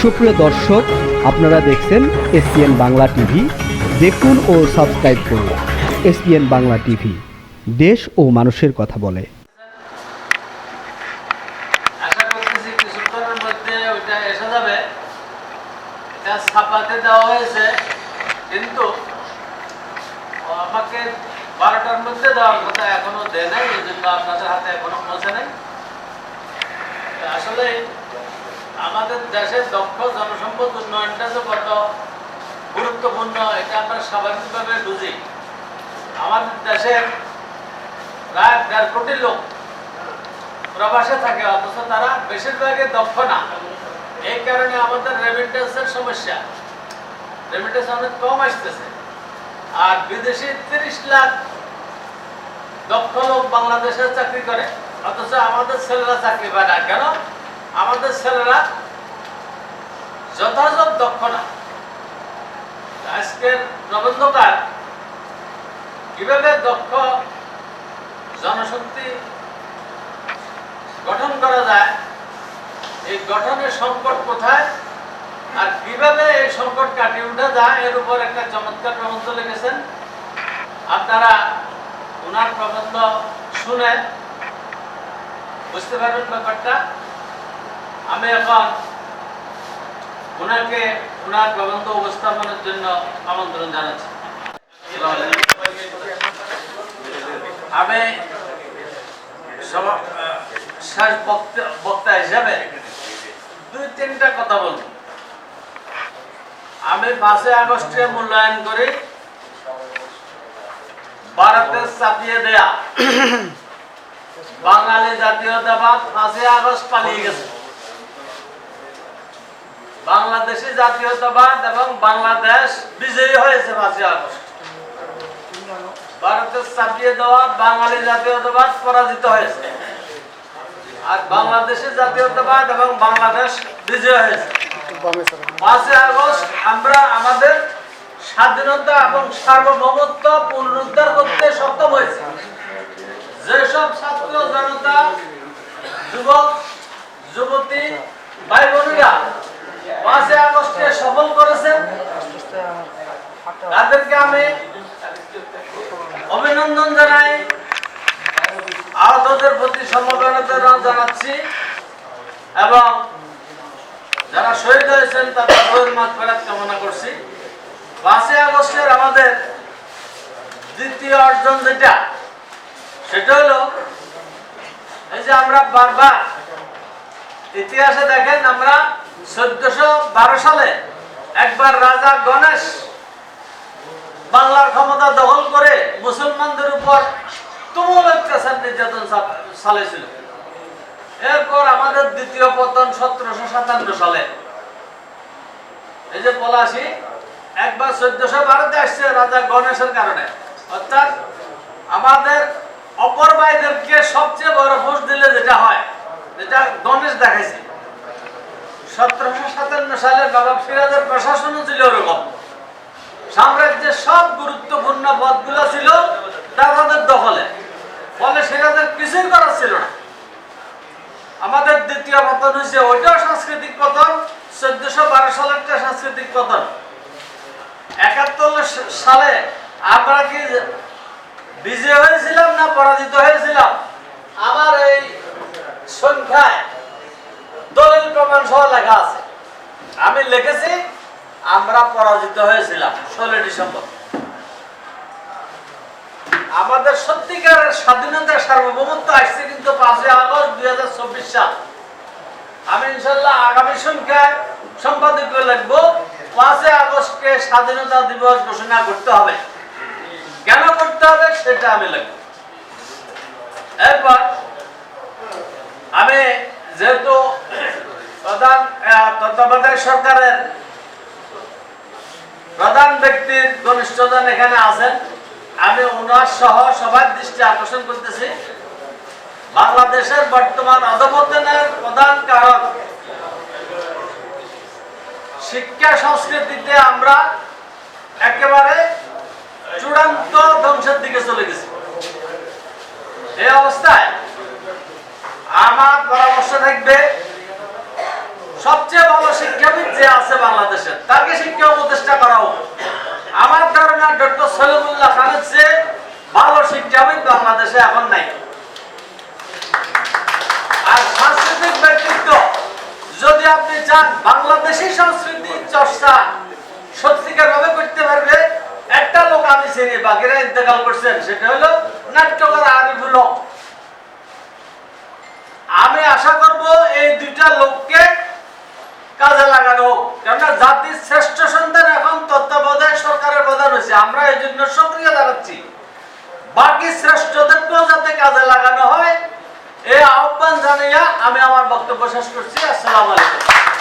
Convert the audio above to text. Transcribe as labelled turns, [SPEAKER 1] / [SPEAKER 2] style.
[SPEAKER 1] সুপ্রিয় দর্শক, আপনারা দেখছেন এসপিএন বাংলা টিভি। দেখুন ও সাবস্ক্রাইব করুন এসপিএন বাংলা টিভি। দেশ ও মানুষের কথা বলে।
[SPEAKER 2] ছাপাতে দেওয়া হয়েছে, কিন্তু আমাকে বারোটার মধ্যে দেওয়ার কথা এখনও দেয় নাই এই জন্য আপনাদের হাতে এখনও পৌঁছে নাই। আসলে আমাদের দেশের দক্ষ জনসম্পদ উন্নয়নটা যে কত গুরুত্বপূর্ণ, এটা আমরা স্বাভাবিকভাবে বুঝি। আমাদের দেশের প্রায় দেড় কোটি লোক প্রবাসে থাকে, অথচ তারা বেশিরভাগই দক্ষ না। এই কারণে আমাদের রেমিটেন্সের সমস্যা। রেমিটেন্স অনেক কম আসতেছে। আর বিদেশি তিরিশ লাখ দক্ষ লোক বাংলাদেশে চাকরি করে, অথচ আমাদের ছেলেরা চাকরি পায় না। কেন? আমাদের ছেলেরা যথাযথ দক্ষ না আজকের প্রবন্ধকার কীভাবে দক্ষ জনশক্তি গঠন করা যায়, এই গঠনের সংকট কোথায় আর কীভাবে এই সংকট কাটিয়ে উঠা যায়, এর উপর একটা চমৎকার প্রবন্ধ লিখেছেন। আপনারা ওনার প্রবন্ধ শুনে বুঝতে পারবেন ব্যাপারটা। আমি এখন ওনাকে, ওনার প্রবন্ধ উপস্থাপনের জন্য আমন্ত্রণ জানাচ্ছি। আমি শেষ বক্তা- হিসাবে দুই তিনটা কথা বলব। আমি পাঁচই আগস্টে মূল্যায়ন করি, ভারতের চাপিয়ে দেয়া বাঙালি জাতীয়তাবাদ পাঁচই আগস্ট পালিয়ে গেছে। বাংলাদেশি জাতীয়তাবাদ এবং বাংলাদেশ বিজয়ী হয়েছে পাঁচই আগস্ট। ভারতের চাপিয়ে দেওয়া বাঙালি জাতীয়তাবাদ পরাজিত হয়েছে। আর বাংলাদেশের জাতীয়তাবাদ এবং বাংলাদেশ বিজয় হয়েছে। পাঁচই আগস্ট আমরা আমাদের স্বাধীনতা এবং সার্বভৌমত্ব পুনরুদ্ধার করতে সক্ষম হয়েছে। যেসব ছাত্র জনতা, যুবক, যুবতী ভাই বোনেরা সফল করেছেন? তাদেরকে আমি অভিনন্দন জানাই। আহতদের প্রতি সমবেদনা জানাচ্ছি। এবং যারা শহীদ হয়েছেন, তাদের বইয়ের মাঠ ফেরাত কামনা করছি। পাঁচই আগস্টের আমাদের দ্বিতীয় অর্জন যেটা, সেটা হলো, এই যে আমরা বারবার ইতিহাসে দেখেন, আমরা চোদ্দশো বারো সালে একবার রাজা গণেশ বাংলার ক্ষমতা দখল করে মুসলমানদের উপর তুমুল অত্যাচার নির্যাতন চালিয়েছিল এরপর আমাদের দ্বিতীয় পতন সতেরোশো সাতান্ন সালে। এই যে পলাশি, একবার চোদ্দশো বারোতে আসছে রাজা গণেশের কারণে। অর্থাৎ আমাদের অপর ভাইদেরকে সবচেয়ে বড় ফোর্স দিলে যেটা হয়, যেটা গণেশ দেখাইছে। সতেরোশো সাতান্ন সালে নবাব সিরাজের প্রশাসনও ছিল ওরকম। সাম্রাজ্যের সব গুরুত্বপূর্ণ পদগুলো ছিল তাদের দখলে। ফলে সিরাজের কিছুই করার ছিল না। আমাদের দ্বিতীয় পতন হয়েছে, ওইটাও সাংস্কৃতিক পতন, চোদ্দশো বারো সালেরটা সাংস্কৃতিক পতন। একাত্তর সালে আমরা কি বিজয় হয়েছিলাম না পরাজিত হয়েছিলাম? আমার এই সংখ্যায় প্রমাণ সহ লেখা আছে। আমি লিখেছি, আমরা পরাজিত হয়েছিলাম ষোলো ডিসেম্বর। আমাদের সত্যিকারের স্বাধীনতা সার্বভৌমত্ব আসছে কিন্তু পাঁচই আগস্ট দুই হাজার চব্বিশ সাল। আমি ইনশাল্লাহ আগামী সংখ্যায় সম্পাদকীয় লিখব, পাঁচই আগস্টকে স্বাধীনতা দিবস ঘোষণা করতে হবে। কেন করতে হবে সেটা আমি লিখব। এরপর আমি যেহেতু প্রধান তত্ত্বাবধায়ক সরকারের প্রধান ব্যক্তির ঘনিষ্ঠজন এখানে আছেন। আমি ওনার সহ সবার দৃষ্টি আকর্ষণ করতেছি। বাংলাদেশের বর্তমান অধপতনের প্রধান কারণ শিক্ষা সংস্কৃতিতে আমরা একেবারে চূড়ান্ত ধ্বংসের দিকে চলে গেছি। এই অবস্থায় আমার পরামর্শ থাকবে সবচেয়ে ভালো শিক্ষাবিদ যে আছে বাংলাদেশের তাকে শিক্ষা উপদেষ্টা করা হোক। আমার ধারণা ডক্টর সলিমুল্লাহ খানের চেয়ে ভালো শিক্ষাবিদ বাংলাদেশে এখন নাই। আর সাংস্কৃতিক ব্যক্তিত্ব, যদি আপনি চান বাংলাদেশি সংস্কৃতি চর্চা সত্যিকার ভাবে করতে পারবে, একটা লোক আমি চিনি, বাকিরা ইন্তেকাল করছেন, সেটা হলো নাট্যকার আরিফুল হক আমি আশা করব এই দুইটা লোককে কাজে লাগানো হোক কেননা জাতির শ্রেষ্ঠ সন্তান এখন তত্ত্বাবধায়ক সরকারের প্রধান হয়েছে, আমরা এই জন্য সক্রিয় দাঁড়াচ্ছি বাকি শ্রেষ্ঠদেরকেও যাতে কাজে লাগানো হয় এই আহ্বান জানিয়ে আমি আমার বক্তব্য শেষ করছি। আসসালামু আলাইকুম।